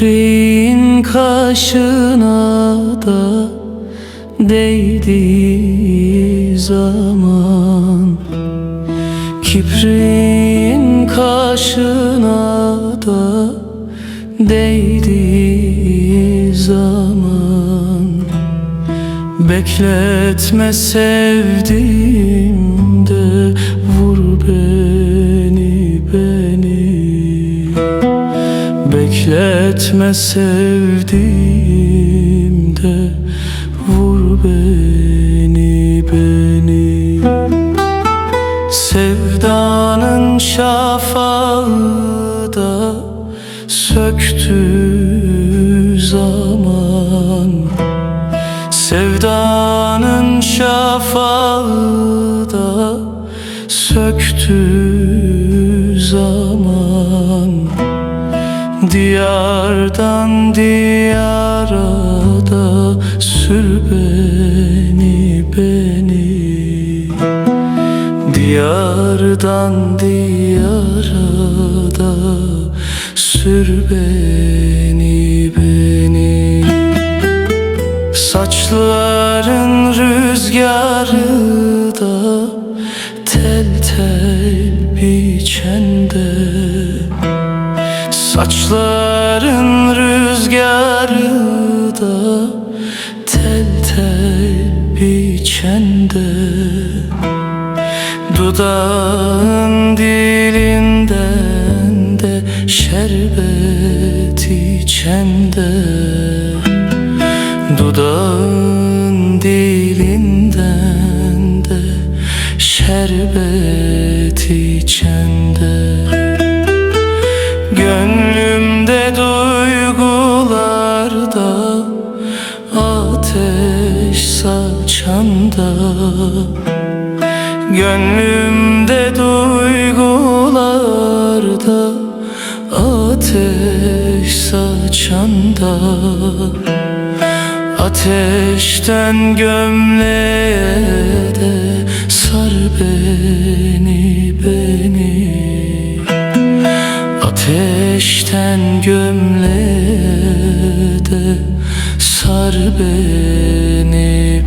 Kipriğin kaşına da değdiği zaman Kipriğin kaşına da değdiği zaman Bekletme sevdiğimde vur beni beni. Bekletme sevdiğimde vur beni şafağı da söktü zaman. Sevdanın şafağı da söktü zaman. Diyardan diyara da Diyardan diyara da sür beni beni. Saçların rüzgarı da tel tel biçende Saçların rüzgarı da Dudağın dilinden de şerbet içende Dudağın dilinden de şerbet içende Gönlümde duygularda ateş saçanda Gönlümde duygularda Ateş saçanda. Ateşten gömleğe de Sar beni, beni. Ateşten gömleğe de Sar beni